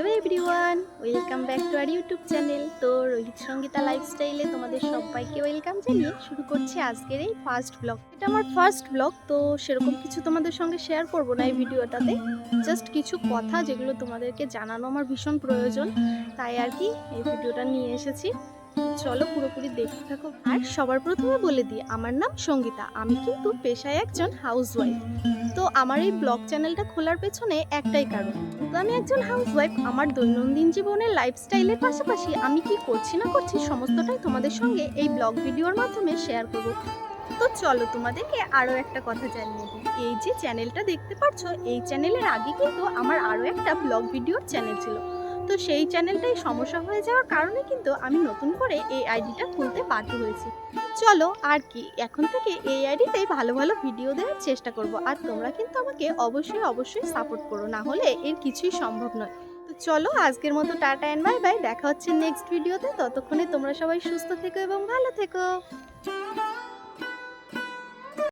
Hello everyone, welcome back to our YouTube channel. তো রোহিত সঙ্গীতা লাইফস্টাইলে তোমাদের সবাইকে ওয়েলকাম জানিয়ে শুরু করছি আজকের এই ফার্স্ট ব্লগ এটা আমার ফার্স্ট ব্লগ তো সেরকম কিছু তোমাদের সঙ্গে শেয়ার করব না এই ভিডিওটাতে। জাস্ট কিছু কথা যেগুলো তোমাদেরকে জানানো আমার ভীষণ প্রয়োজন, তাই আর কি এই ভিডিওটা নিয়ে এসেছি। চলো পুরোপুরি দেখতে থাকো। আর সবার প্রথমে বলে দিই, আমার নাম সঙ্গীতা। আমি কিন্তু পেশায় একজন হাউসওয়াইফ তো আমার এই ব্লগ চ্যানেলটা খোলার পেছনে একটাই কারণ। তো আমি একজন হাউসওয়াইফ আমার দৈনন্দিন জীবনের লাইফস্টাইলের পাশাপাশি আমি কি করছি না করছি সমস্তটাই তোমাদের সঙ্গে এই ব্লগ ভিডিওর মাধ্যমে শেয়ার করব। তো চলো তোমাদেরকে আরও একটা কথা জানিয়ে দিই। এই যে চ্যানেলটা দেখতে পাচ্ছ, এই চ্যানেলের আগে কিন্তু আমার আরও একটা ব্লগ ভিডিওর চ্যানেল ছিল। তো সেই চ্যানেলটাই সমস্যা হয়ে যাওয়ার কারণে কিন্তু আমি নতুন করে এই আইডিটা খুলতে বাধ্য হয়েছি। চলো আর কি, এখন থেকে এই আইডিতেই ভালো ভালো ভিডিও দেওয়ার চেষ্টা করব। আর তোমরা কিন্তু আমাকে অবশ্যই অবশ্যই সাপোর্ট করো, না হলে এর কিছুই সম্ভব নয়। তো চলো আজকের মতো টাটা অ্যান্ড বাই বাই দেখা হচ্ছে নেক্সট ভিডিওতে ততক্ষণে তোমরা সবাই সুস্থ থেকো এবং ভালো থেকো।